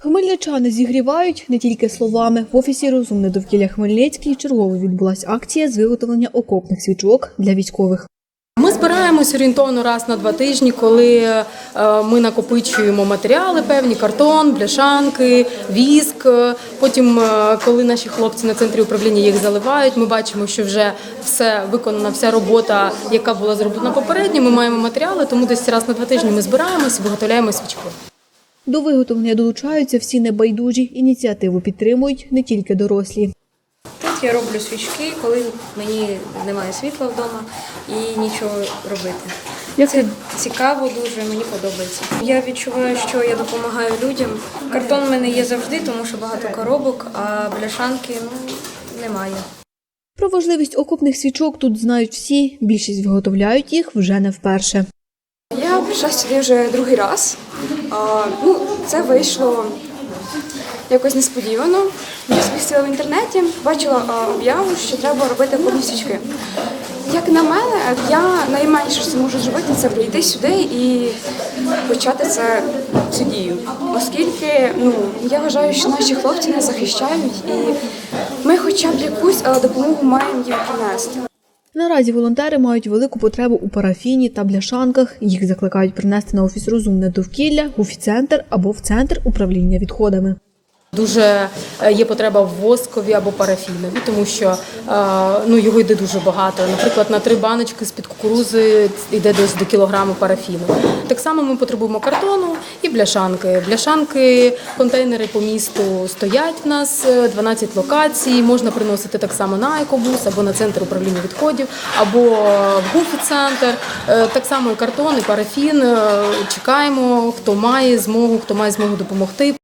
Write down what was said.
Хмельничани зігрівають не тільки словами. В офісі Розумне довкілля Хмельницький чергово відбулася акція з виготовлення окопних свічок для військових. Ми збираємось орієнтовно раз на два тижні, коли е, ми накопичуємо матеріали певні, картон, бляшанки, віск. Потім, е, коли наші хлопці на центрі управління їх заливають, ми бачимо, що вже все виконана, вся робота, яка була зроблена попередньо. Ми маємо матеріали, тому десь раз на два тижні ми збираємось, виготовляємо свічку. До виготовлення долучаються всі небайдужі. Ініціативу підтримують не тільки дорослі. Тут я роблю свічки, коли мені немає світла вдома і нічого робити. Це цікаво дуже, мені подобається. Я відчуваю, що я допомагаю людям. Картон в мене є завжди, тому що багато коробок, а бляшанки ну, немає. Про важливість окопних свічок тут знають всі. Більшість виготовляють їх вже не вперше. Я прийшла сюди вже другий раз. Ну, це вийшло якось несподівано. Я спустила в інтернеті, бачила об'яву, що треба робити свічки. Як на мене, я найменше, що можу зробити, це прийти сюди і почати це цю дію. Оскільки ну, я вважаю, що наші хлопці нас захищають, і ми хоча б якусь допомогу маємо їм принести. Наразі волонтери мають велику потребу у парафіні та бляшанках. Їх закликають принести на офіс розумне довкілля, в офіцентр або в центр управління відходами. Дуже е, є потреба в воскові або парафінові, тому що е, ну, його йде дуже багато. Наприклад, на три баночки з-під кукурузи йде десь до кілограму парафіну. Так само ми потребуємо картону і бляшанки. Бляшанки, контейнери по місту стоять в нас, е, 12 локацій. Можна приносити так само на екобус або на центр управління відходів, або в гуфі-центр. Е, Так само і картон, і парафін. Е, Чекаємо, хто має змогу, хто має змогу допомогти.